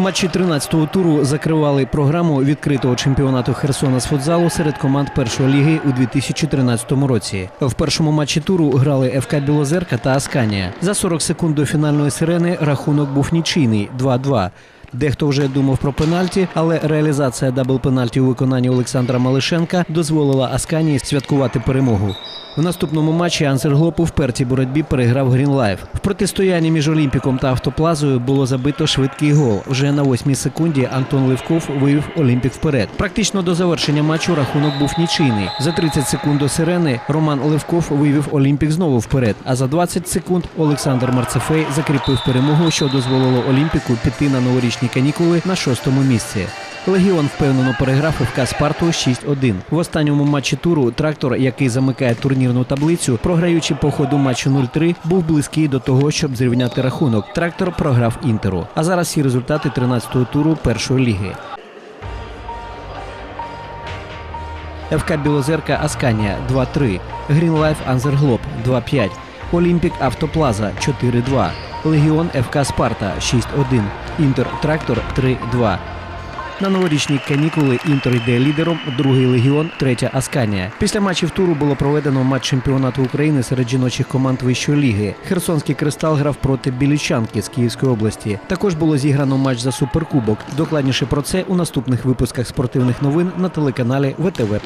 Матчі 13-го туру закривали програму відкритого чемпіонату Херсона з футзалу серед команд першої ліги у 2013 році. В першому матчі туру грали ФК Білозерка та Асканія. За 40 секунд до фінальної сирени рахунок був нічийний 2-2. Дехто вже думав про пенальті, але реалізація дабл-пенальті у виконанні Олександра Малишенка дозволила Асканії святкувати перемогу. В наступному матчі Ансерглоп у впертій боротьбі переграв Грінлайф. В протистоянні між Олімпіком та автоплазою було забито швидкий гол. Вже на восьмій секунді Антон Левков вивів Олімпік вперед. Практично до завершення матчу рахунок був нічийний. За 30 секунд до сирени Роман Левков вивів Олімпік знову вперед. А за 20 секунд Олександр Марцефей закріпив перемогу, що дозволило Олімпіку піти на новорічні канікули на шостому місці. Легіон впевнено переграв ФК Спарту 6-1. В останньому матчі туру трактор, який замикає турнірну таблицю, програючи по ходу матчу 0-3, був близький до того, щоб зрівняти рахунок. Трактор програв інтеру. А зараз всі результати 13-го туру першої ліги. ФК Білозерка Асканія 2-3, Грінлайф Анзерглоб 2-5, Олімпік Автоплаза 4-2, Легіон ФК Спарта 6-1, Інтер Трактор 3-2. На новорічні канікули Інтер йде лідером, другий легіон, третя Асканія. Після матчів туру було проведено матч чемпіонату України серед жіночих команд вищої ліги. Херсонський кристал грав проти Білічанки з Київської області. Також було зіграно матч за суперкубок. Докладніше про це у наступних випусках спортивних новин на телеканалі ВТВ